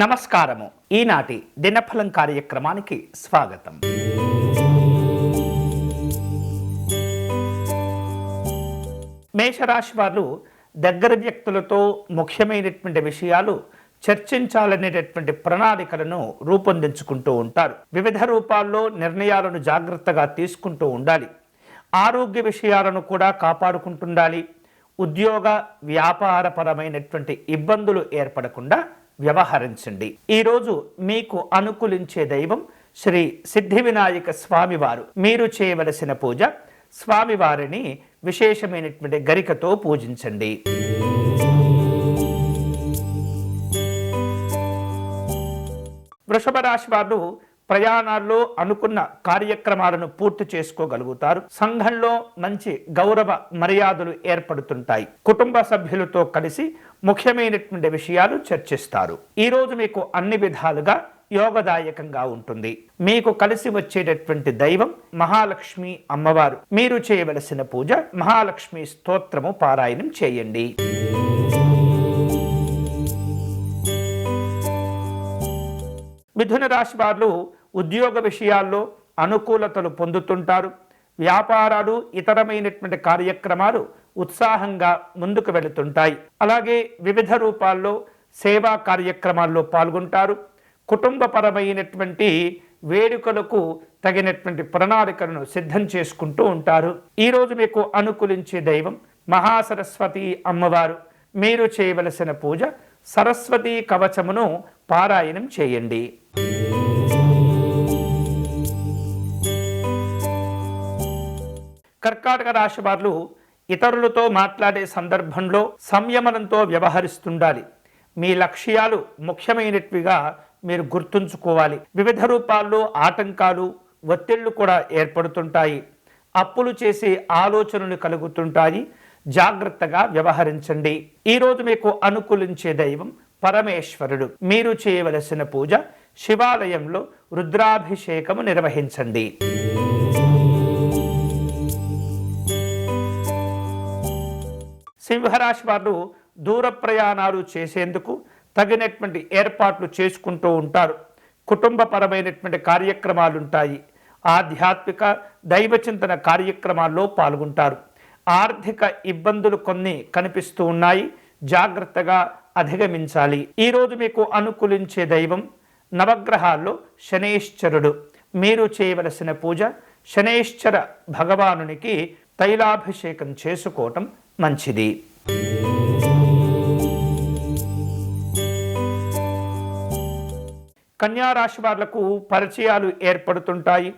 నమస్కారము. ఈనాటి దినఫలం కార్యక్రమానికి స్వాగతం. మేషరాశి వారు దగ్గర వ్యక్తులతో ముఖ్యమైనటువంటి విషయాలు చర్చించాలనేటటువంటి ప్రణాళికలను రూపొందించుకుంటూ ఉంటారు. వివిధ రూపాల్లో నిర్ణయాలను జాగ్రత్తగా తీసుకుంటూ ఉండాలి. ఆరోగ్య విషయాలను కూడా కాపాడుకుంటుండాలి. ఉద్యోగ వ్యాపారపరమైనటువంటి ఇబ్బందులు ఏర్పడకుండా వ్యవహరించండి. ఈరోజు మీకు అనుకూలించే దైవం శ్రీ సిద్ధి వినాయక స్వామివారు. మీరు చేయవలసిన పూజ స్వామివారిని విశేషమైనటువంటి గరికతో పూజించండి. వృషభ రాశి వారు ప్రయాణాల్లో అనుకున్న కార్యక్రమాలను పూర్తి చేసుకోగలుగుతారు. సంఘంలో మంచి గౌరవ మర్యాదలు ఏర్పడుతుంటాయి. కుటుంబ సభ్యులతో కలిసి ముఖ్యమైనటువంటి విషయాలు చర్చిస్తారు. ఈరోజు మీకు అన్ని విధాలుగా యోగదాయకంగా ఉంటుంది. మీకు కలిసి వచ్చేటటువంటి దైవం మహాలక్ష్మి అమ్మవారు. మీరు చేయవలసిన పూజ మహాలక్ష్మి స్తోత్రము పారాయణం చేయండి. మిథున రాశి వారు ఉద్యోగ విషయాల్లో అనుకూలతలు పొందుతుంటారు. వ్యాపారాలు ఇతరమైనటువంటి కార్యక్రమాలు ఉత్సాహంగా ముందుకు వెళుతుంటాయి. అలాగే వివిధ రూపాల్లో సేవా కార్యక్రమాల్లో పాల్గొంటారు. కుటుంబపరమైనటువంటి వేడుకలకు తగినటువంటి ప్రణాళికలను సిద్ధం చేసుకుంటూ ఉంటారు. ఈరోజు మీకు అనుకూలించే దైవం మహాసరస్వతి అమ్మవారు. మీరు చేయవలసిన పూజ సరస్వతి కవచమును పారాయణం చేయండి. కర్కాటక రాశి వారు ఇతరులతో మాట్లాడే సందర్భంలో సంయమనంతో వ్యవహరిస్తుండాలి. మీ లక్ష్యాలు ముఖ్యమైనటివిగా మీరు గుర్తుంచుకోవాలి. వివిధ రూపాల్లో ఆటంకాలు ఒత్తిళ్ళు కూడా ఏర్పడుతుంటాయి. అప్పులు చేసే ఆలోచనలు కలుగుతుంటాయి. జాగ్రత్తగా వ్యవహరించండి. ఈరోజు మీకు అనుకూలించే దైవం పరమేశ్వరుడు. మీరు చేయవలసిన పూజ శివాలయంలో రుద్రాభిషేకము నిర్వహించండి. సింహరాశి వారు దూర ప్రయాణాలు చేసేందుకు తగినటువంటి ఏర్పాట్లు చేసుకుంటూ ఉంటారు. కుటుంబపరమైనటువంటి కార్యక్రమాలు ఉంటాయి ఆధ్యాత్మిక దైవచింతన కార్యక్రమాల్లో పాల్గొంటారు. ఆర్థిక ఇబ్బందులు కొన్ని కనిపిస్తూ ఉన్నాయి. జాగ్రత్తగా అధిగమించాలి. ఈరోజు మీకు అనుకూలించే దైవం నవగ్రహాల్లో శనేశ్వరుడు. మీరు చేయవలసిన పూజ శనేశ్వర భగవానునికి తైలాభిషేకం చేసుకోవటం మంచిది. కన్యారాశి వాళ్ళకు పరిచయాలు ఏర్పడుతుంటాయి.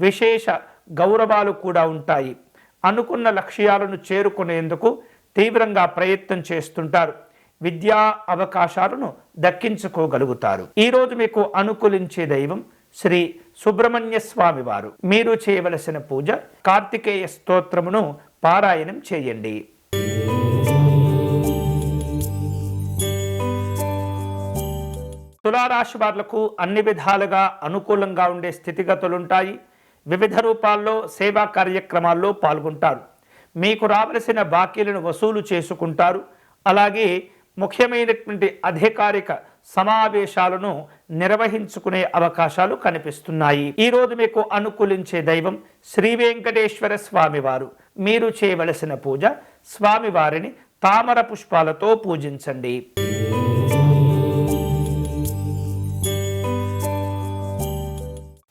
విశేష గౌరవాలు కూడా ఉంటాయి. అనుకున్న లక్ష్యాలను చేరుకునేందుకు తీవ్రంగా ప్రయత్నం చేస్తుంటారు. విద్యా అవకాశాలను దక్కించుకోగలుగుతారు. ఈరోజు మీకు అనుకూలించే దైవం శ్రీ సుబ్రహ్మణ్య స్వామి వారు. మీరు చేయవలసిన పూజ కార్తికేయ స్తోత్రమును పారాయణం చేయండి. తులారాశి వాళ్ళకు అన్ని విధాలుగా అనుకూలంగా ఉండే స్థితిగతులుంటాయి. వివిధ రూపాల్లో సేవా కార్యక్రమాల్లో పాల్గొంటారు. మీకు రావలసిన బాకీలను వసూలు చేసుకుంటారు. అలాగే ముఖ్యమైనటువంటి అధికారిక సమావేశాలను నిర్వహించుకునే అవకాశాలు కనిపిస్తున్నాయి. ఈరోజు మీకు అనుకూలించే దైవం శ్రీ వెంకటేశ్వర స్వామివారు. మీరు చేయవలసిన పూజ స్వామివారిని తామర పుష్పాలతో పూజించండి.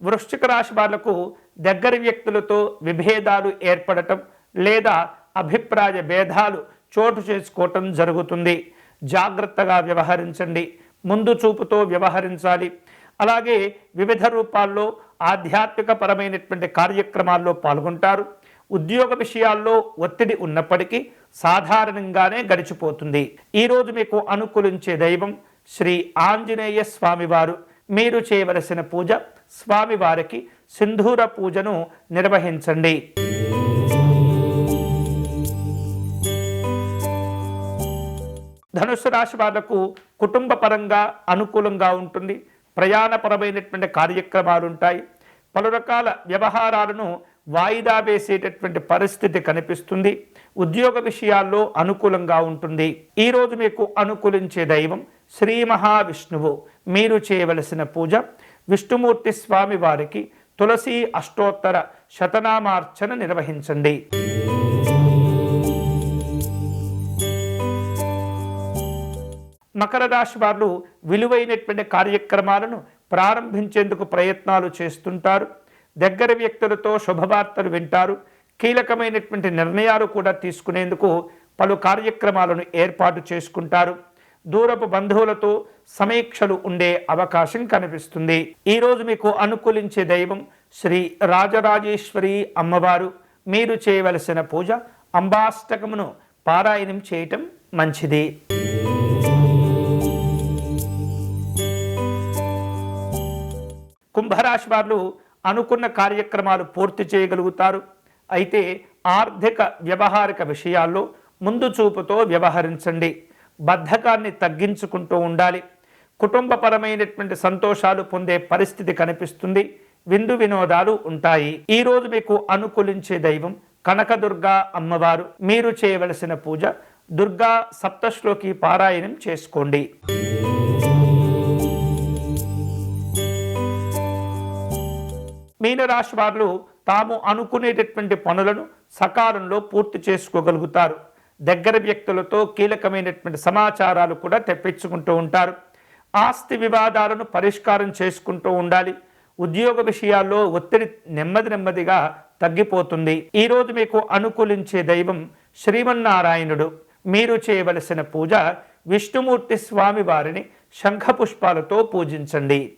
వృశ్చిక రాశి వాళ్ళకు దగ్గర వ్యక్తులతో విభేదాలు ఏర్పడటం లేదా అభిప్రాయ భేదాలు చోటు చేసుకోవటం జరుగుతుంది. జాగ్రత్తగా వ్యవహరించండి. ముందు చూపుతో వ్యవహరించాలి. అలాగే వివిధ రూపాల్లో ఆధ్యాత్మిక పరమైనటువంటి కార్యక్రమాల్లో పాల్గొంటారు. ఉద్యోగ విషయాల్లో ఒత్తిడి ఉన్నప్పటికీ సాధారణంగానే గడిచిపోతుంది. ఈరోజు మీకు అనుకూలించే దైవం శ్రీ ఆంజనేయ స్వామివారు. మీరు చేయవలసిన పూజ స్వామివారికి సింధూర పూజను నిర్వహించండి. ధనుసు రాశి వాళ్ళకు కుటుంబ పరంగా అనుకూలంగా ఉంటుంది. ప్రయాణపరమైనటువంటి కార్యక్రమాలు ఉంటాయి పలు రకాల వ్యవహారాలను వాయిదా వేసేటటువంటి పరిస్థితి కనిపిస్తుంది. ఉద్యోగ విషయాల్లో అనుకూలంగా ఉంటుంది. ఈరోజు మీకు అనుకూలించే దైవం శ్రీ మహావిష్ణువు. మీరు చేయవలసిన పూజ విష్ణుమూర్తి స్వామి వారికి తులసి అష్టోత్తర శతనామార్చన నిర్వహించండి. మకర రాశి వారు విలువైనటువంటి కార్యక్రమాలను ప్రారంభించేందుకు ప్రయత్నాలు చేస్తుంటారు. దగ్గర వ్యక్తులతో శుభవార్తలు వింటారు. కీలకమైనటువంటి నిర్ణయాలు కూడా తీసుకునేందుకు పలు కార్యక్రమాలను ఏర్పాటు చేసుకుంటారు. దూరపు బంధువులతో సమీక్షలు ఉండే అవకాశం కనిపిస్తుంది. ఈరోజు మీకు అనుకూలించే దైవం శ్రీ రాజరాజేశ్వరి అమ్మవారు. మీరు చేయవలసిన పూజ అంబాష్టకమును పారాయణం చేయటం మంచిది. కుంభరాశి వారు అనుకున్న కార్యక్రమాలు పూర్తి చేయగలుగుతారు. అయితే ఆర్థిక వ్యవహారిక విషయాల్లో ముందు చూపుతో వ్యవహరించండి. బద్ధకాన్ని తగ్గించుకుంటూ ఉండాలి. కుటుంబపరమైనటువంటి సంతోషాలు పొందే పరిస్థితి కనిపిస్తుంది. విందు వినోదాలు ఉంటాయి. ఈరోజు మీకు అనుకూలించే దైవం కనకదుర్గా అమ్మవారు. మీరు చేయవలసిన పూజ దుర్గా సప్తశ్లోకి పారాయణం చేసుకోండి. మీనరాశి వారు తాము అనుకునేటటువంటి పనులను సకాలంలో పూర్తి చేసుకోగలుగుతారు. దగ్గర వ్యక్తులతో కీలకమైనటువంటి సమాచారాలు కూడా తెప్పించుకుంటూ ఉంటారు. ఆస్తి వివాదాలను పరిష్కారం చేసుకుంటూ ఉండాలి. ఉద్యోగ విషయాల్లో ఒత్తిడి నెమ్మది నెమ్మదిగా తగ్గిపోతుంది. ఈరోజు మీకు అనుకూలించే దైవం శ్రీమన్నారాయణుడు. మీరు చేయవలసిన పూజ విష్ణుమూర్తి స్వామి వారిని శంఖపుష్పాలతో పూజించండి.